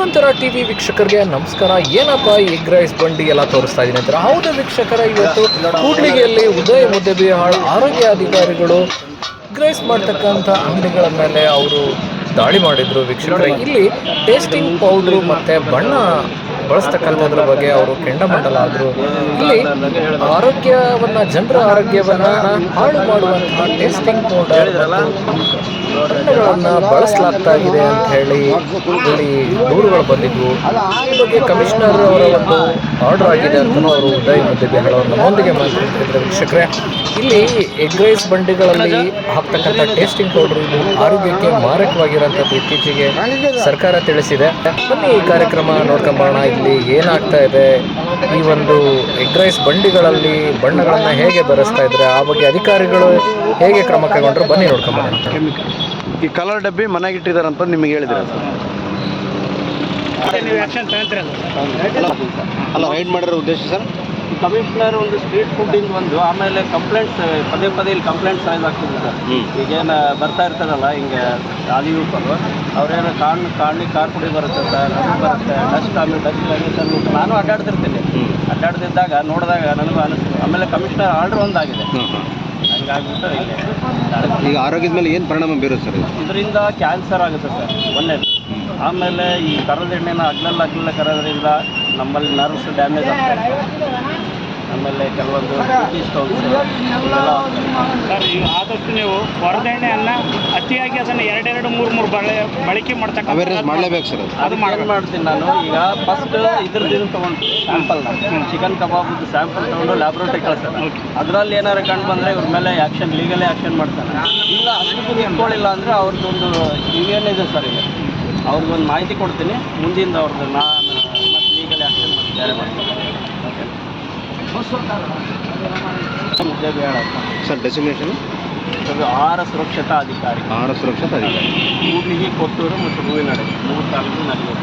ಮನ್ವಂತರ TV ವೀಕ್ಷಕರಿಗೆ ನಮಸ್ಕಾರ. ಏನಪ್ಪ ಎಗ್ ರೈಸ್ ಬಂಡಿ ಎಲ್ಲ ತೋರಿಸ್ತಾ ಇದ್ದೀನಿ ಅಂತಾರೆ? ಹೌದು ವೀಕ್ಷಕರ, ಇವತ್ತು ಕೂಡ್ಲಿಗೆಯಲ್ಲಿ ಉದಯ ಮುದ್ದೆಬಿಹಾಳ್ ಆರೋಗ್ಯ ಅಧಿಕಾರಿಗಳು ಎಗ್ ರೈಸ್ ಮಾಡ್ತಕ್ಕಂಥ ಅಂಗಡಿಗಳ ಮೇಲೆ ಅವರು ದಾಳಿ ಮಾಡಿದ್ರು ವೀಕ್ಷಕರ. ಇಲ್ಲಿ ಟೇಸ್ಟಿಂಗ್ ಪೌಡ್ರು ಮತ್ತೆ ಬಣ್ಣ ಬಳಸ್ತಕ್ಕಂಥದ್ರ ಬಗ್ಗೆ ಅವರು ಕೆಂಡಮಂಡಲ ಆದರು. ಇಲ್ಲಿ ಆರೋಗ್ಯವನ್ನ, ಜನರ ಆರೋಗ್ಯವನ್ನ ಹಾಳು ಮಾಡುವಂತಹ ಟೇಸ್ಟಿಂಗ್ ಪೌಡರ್ ಬಳಸಲಾಗ್ತಾ ಇದೆ ಅಂತ ಹೇಳಿ ಇಲ್ಲಿ ದೂರುಗಳು ಬಂದಿದ್ವು. ಈ ಬಗ್ಗೆ ಕಮಿಷನರ್ ಅವರ ಒಂದು ಆರ್ಡರ್ ಆಗಿದೆ ಅಂತ ಅವರು ಉದಯ ಮುದ್ದೆ ಬೆಂಗಳೂರು ನಮ್ಮೊಂದಿಗೆ ವೀಕ್ಷಕರೇ. ಇಲ್ಲಿ ಎಗ್ ರೈಸ್ ಬಂಡಿಗಳಲ್ಲಿ ಹಾಕ್ತಕ್ಕಂಥ ಟೇಸ್ಟಿಂಗ್ ಪೌಡರ್ ಇದು ಆರೋಗ್ಯಕ್ಕೆ ಮಾರಕವಾಗಿರುವಂಥದ್ದು ಇತ್ತೀಚೆಗೆ ಸರ್ಕಾರ ತಿಳಿಸಿದೆ. ಬನ್ನಿ ಈ ಕಾರ್ಯಕ್ರಮ ನೋಡ್ಕೊಂಬೋಣ ಇಲ್ಲಿ ಏನಾಗ್ತಾ ಇದೆ ಈ ಒಂದು ಎಗ್ ರೈಸ್ ಬಂಡಿಗಳಲ್ಲಿ ಬಣ್ಣಗಳನ್ನು ಹೇಗೆ ಬರೆಸ್ತಾ ಇದ್ದಾರೆ ಆ ಬಗ್ಗೆ ಅಧಿಕಾರಿಗಳು ಹೇಗೆ ಕ್ರಮ ಕೈಗೊಂಡ್ರು ಬನ್ನಿ ನೋಡ್ಕೊಂಬೋಣ ಈ ಕಲರ್ ಡಬ್ಬಿ ಮನೆಗೆ ಇಟ್ಟಿದ್ದಾರೆ ಅಂತ ನಿಮಗೆ ಹೇಳಿದ್ರೆ ನೀವು ಆಕ್ಷನ್ ತಗೊಂತೀರಲ್ಲ ಅಲ್ಲ ರೈಡ್ ಮಾಡಿರೋ ಉದ್ದೇಶ ಸರ್ ಕಮಿಷನರ್ ಒಂದು ಸ್ಟ್ರೀಟ್ ಫುಡ್ಡಿಂದ ಒಂದು ಆಮೇಲೆ ಕಂಪ್ಲೇಂಟ್ಸ್ ಪದೇ ಪದೇ ಇಲ್ಲಿ ಕಂಪ್ಲೇಂಟ್ಸ್ ಆಗ್ತಿದೆ. ಸರ್. ಈಗೇನು ಬರ್ತಾ ಇರ್ತಾರಲ್ಲ ಹಿಂಗೆ ಖಾಲಿ ಯೂಪರು ಅವ್ರೇನು ಕಾಣ್ ಕಾಣಿ ಕಾರ್ ಪುಡಿ ಬರುತ್ತೆ ಸರ್ ಅದು ಬರುತ್ತೆ ಡಸ್ಟ್ ಆಮೇಲೆ ಡಸ್ಟ್ ಆಗುತ್ತೆ ನಾನು ಅಡ್ಡಾಡ್ತಿರ್ತೀನಿ. ಅಡ್ಡಾಡ್ತಿದ್ದಾಗ ನೋಡಿದಾಗ ನನಗೂ ಅನಿಸ್ತು. ಆಮೇಲೆ ಕಮಿಷನರ್ ಆರ್ಡರ್ ಒಂದಾಗಿದೆ. ಹಂಗಾಗ್ಬಿಟ್ಟು ಈಗ ಆರೋಗ್ಯದ ಮೇಲೆ ಏನು ಪರಿಣಾಮ ಬೀರುತ್ತೆ ಸರ್ ಇದರಿಂದ ಕ್ಯಾನ್ಸರ್ ಆಗುತ್ತೆ ಸರ್ ಒಂದೇದು ಆಮೇಲೆ ಈ ಕರದ ಎಣ್ಣೆನ ಅಗ್ಲಲ್ಲ ಅಗ್ಲಲ್ಲ ಕರೋದ್ರಿಂದ ನಮ್ಮಲ್ಲಿ ನರ್ವ್ಸ್ ಡ್ಯಾಮೇಜ್ ಆಗ್ತದೆ ಆಮೇಲೆ ಕೆಲವೊಂದು ಸರ್ ಈಗ ಆದಷ್ಟು ನೀವು ಹೊರದೆಣ್ಣೆಯನ್ನು ಅತಿಯಾಗಿ ಅದನ್ನು ಎರಡೆರಡು ಮೂರು ಮೂರು ಬಳೆ ಬಳಕೆ ಮಾಡ್ತಕ್ಕಂಥ ಅವೇರ್ನೆಸ್ ಮಾಡಲೇಬೇಕು ಸರ್ ಅದು. ಮಾಡ್ತೀನಿ ನಾನು ಈಗ ಫಸ್ಟ್ ಇದ್ರದ್ದು ತೊಗೊಂಡು ಸ್ಯಾಂಪಲ್ ಚಿಕನ್ ಕಬಾಬ್ ಸ್ಯಾಂಪಲ್ ತೊಗೊಂಡು ಲ್ಯಾಬ್ರೋಟ್ರಿ ಕಳಿಸ್ತಾರೆ ಅದರಲ್ಲಿ ಏನಾರು ಕಂಡು ಬಂದರೆ ಇವ್ರ ಮೇಲೆ ಆ್ಯಕ್ಷನ್ ಲೀಗಲೇ ಆ್ಯಕ್ಷನ್ ಮಾಡ್ತಾರೆ. ಇಲ್ಲ ಅಷ್ಟು ಇಟ್ಕೊಳ್ಳಿಲ್ಲ ಅಂದರೆ ಅವ್ರದ್ದೊಂದು ಇವೇನಿದೆ ಸರ್ ಈಗ ಅವ್ರಿಗೊಂದು ಮಾಹಿತಿ ಕೊಡ್ತೀನಿ. ಮುಂದಿಂದ ಅವ್ರದ್ದು ನಾನು ಮತ್ತು ಲೀಗಲ್ ಆ್ಯಕ್ಷನ್ ಮಾಡಿ ಬೇರೆ ಮಾಡ್ತೀನಿ ಮುದ್ದೆ ಬೇಡ ಸರ್ ಡೆಸಿಗ್ನೇಷನ್ ಅದು ಆಹಾರ ಸುರಕ್ಷತಾ ಅಧಿಕಾರಿ. ಆಹಾರ ಸುರಕ್ಷತಾ ಅಧಿಕಾರಿ. ಕೂಡ್ಲಿಗಿ ಕೊತ್ತೂರು ಮತ್ತು ಹೂವಿನಡೆ ಮೂರು ತಾಲೂಕು ನಡೆಯುತ್ತೆ